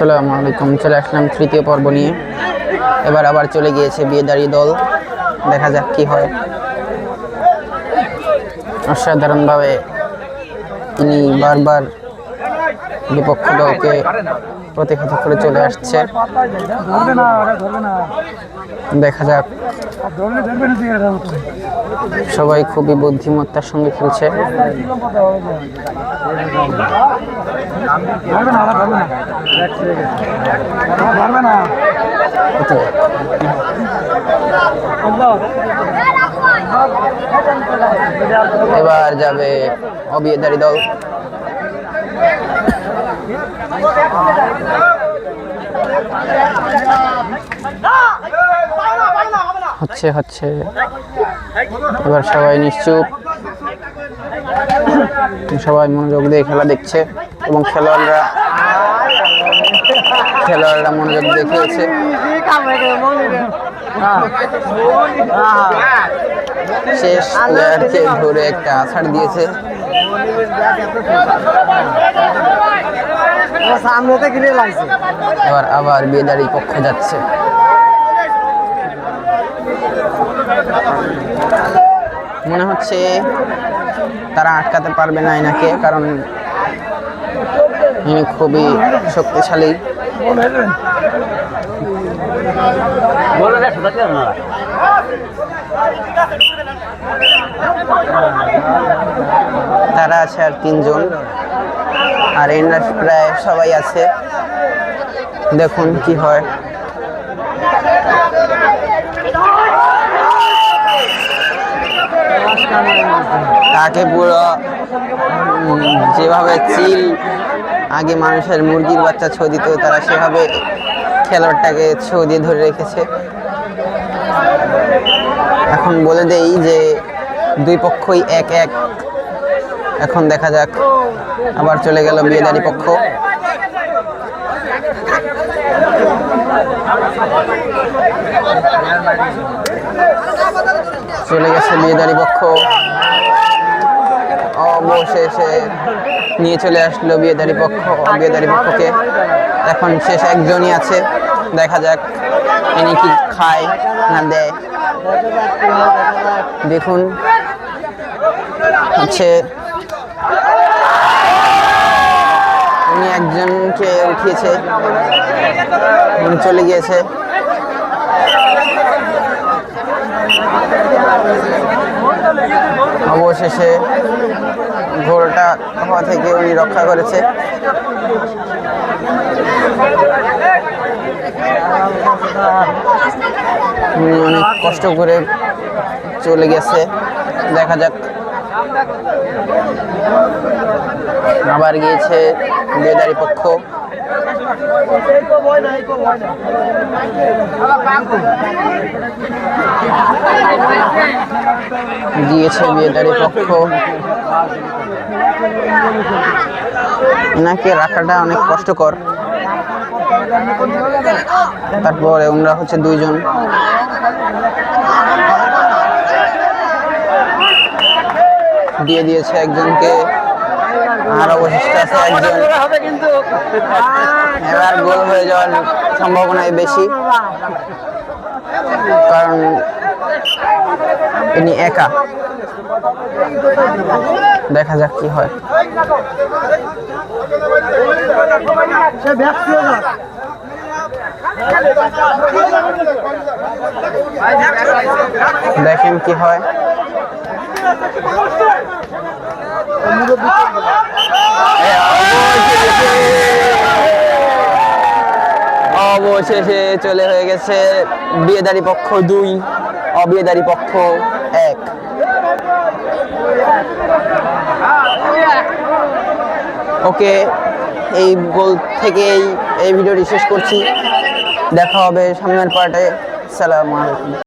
আসসালামু আলাইকুম। চলে আসলাম তৃতীয় পর্ব নিয়ে। এবার আবার চলে গিয়েছে বিয়েদারি দল। দেখা যাক কি হয়। অসাধারণভাবে তিনি বারবার বিপক্ষ দলকে প্রতিহত করে চলে আসছে। দেখা যাক। সবাই খুবই বুদ্ধিমত্তার সঙ্গে খেলছে। এবার যাবে অবিয়েদারি দল। হচ্ছে হচ্ছে। এবার সবাই নিশ্চুপ। সবাই মনোযোগ দিয়ে খেলা দেখছে এবং খেলোয়াড়রা খেলোয়াড়রা মনোযোগ দিয়ে খেলছে। শেষ প্লেয়ারকে ধরে একটা আছাড় দিয়েছে। গিরে লাগছে এবার আবার বিয়েদারি পক্ষ যাচ্ছে। মনে হচ্ছে তারা আটকাতে পারবে না এনাকে, কারণ ইনি খুবই শক্তিশালী। তারা আছে আর তিনজন। আর এনারা প্রায় সবাই আছে। দেখুন কি হয়। তাকে পুরো যেভাবে চিল, আগে মানুষের মুরগির বাচ্চা ছো দিত, তারা সেভাবে খেলোয়াড়টাকে ছো দিয়ে ধরে রেখেছে। এখন বলে দেই যে দুই পক্ষই এক এক এখন দেখা যাক, আবার চলে গেল বিয়েদারি পক্ষ। চলে গেছে বিয়েদারি পক্ষ। অবশেষে নিয়ে চলে আসলো বিয়েদারি পক্ষ বিয়েদারি পক্ষকে। এখন শেষ একজনই আছে, দেখা যাক ইনি কি খায় না দেয়। দেখুন, হচ্ছে উনি একজনকে উঠিয়েছে। উনি চলে গিয়েছে। অবশেষে গোলটা হওয়া থেকে উনি রক্ষা করেছে। উনি অনেক কষ্ট করে চলে গেছে। দেখা যাক আবার গিয়েছে বেদারি পক্ষ। গিয়েছে বিয়েদারি পক্ষ। এনাকে রাখাটা অনেক কষ্টকর। তারপরে ওনারা হচ্ছে দুইজন। দিয়ে দিয়েছে একজনকে। আর অবশিষ্ট আছে একজন। এবার গোল হয়ে যাওয়ার সম্ভাবনাই বেশি। কারণ ইনি একা। দেখা যাক কি হয়। দেখেন কি হয়। অবশেষে চলে হয়ে গেছে বিয়েদারি পক্ষ দুই, অবিয়েদারি পক্ষ এক। ওকে, এই গোল থেকেই এই ভিডিওটি শেষ করছি। দেখা হবে সামনের পার্টে। সালাম আলাইকুম।